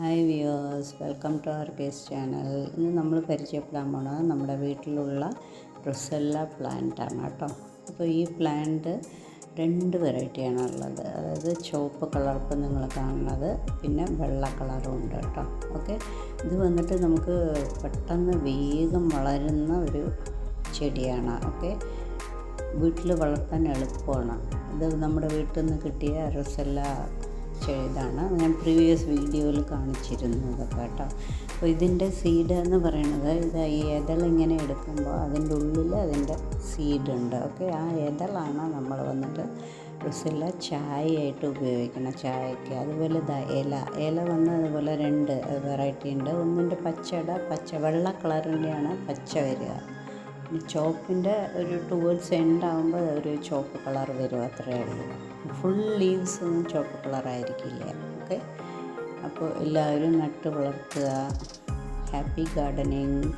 Hi viewers welcome to our case channel ഇന്ന് നമ്മൾ പരിചയപ്പെടാൻ പോണത് നമ്മുടെ വീട്ടിലുള്ള റൊസെല്ല പ്ലാന്റാണ് കേട്ടോ. അപ്പോൾ ഈ പ്ലാന്റ് രണ്ട് വെറൈറ്റിയാണ് ഉള്ളത്. അതായത് ചുവപ്പ് കളർ ഇപ്പം നിങ്ങൾ കാണുന്നത് പിന്നെ വെള്ള കളറും ഉണ്ട് കേട്ടോ. ഓക്കെ ഇത് വന്നിട്ട് നമുക്ക് പെട്ടെന്ന് വേഗം വളരുന്ന ഒരു ചെടിയാണ്. ഓക്കെ വീട്ടിൽ വളർത്താൻ എളുപ്പമാണ്. ഇത് നമ്മുടെ വീട്ടിൽ നിന്ന് കിട്ടിയ റൊസെല്ല ചെയ്താണ് ഞാൻ പ്രീവിയസ് വീഡിയോയിൽ കാണിച്ചിരുന്നതൊക്കെ കേട്ടോ. അപ്പോൾ ഇതിന്റെ സീഡ് എന്ന് പറയുന്നത് ഇത് ഈ ഇതളിങ്ങനെ എടുക്കുമ്പോൾ അതിന്റെ ഉള്ളിൽ അതിന്റെ സീഡ് ഉണ്ട്. ഓക്കെ ആ ഇതളാണ് നമ്മൾ വന്നിട്ട് റൊസെല്ല ചായയായിട്ട് ഉപയോഗിക്കണം ചായക്ക് അതുപോലെ ദാ ഇല. ഇല വന്ന് അതുപോലെ രണ്ട് വെറൈറ്റി ഉണ്ട്. ഒന്നിന്റെ പച്ചയുടെ പച്ച വെള്ള കളറിന്റെയാണ് പച്ച വരിക. ചോപ്പിന്റെ ഒരു ടുവേർഡ്സ് എൻഡ് ആകുമ്പോൾ ഒരു ചോപ്പ് കളർ വരും അത്രയേ ഉള്ളൂ. ഫുൾ ലീവ്സ് ഒന്നും ചോപ്പ് കളറായിരിക്കില്ല ഓക്കെ അപ്പോൾ എല്ലാവരും നട്ട് വളർത്തുക. Happy gardening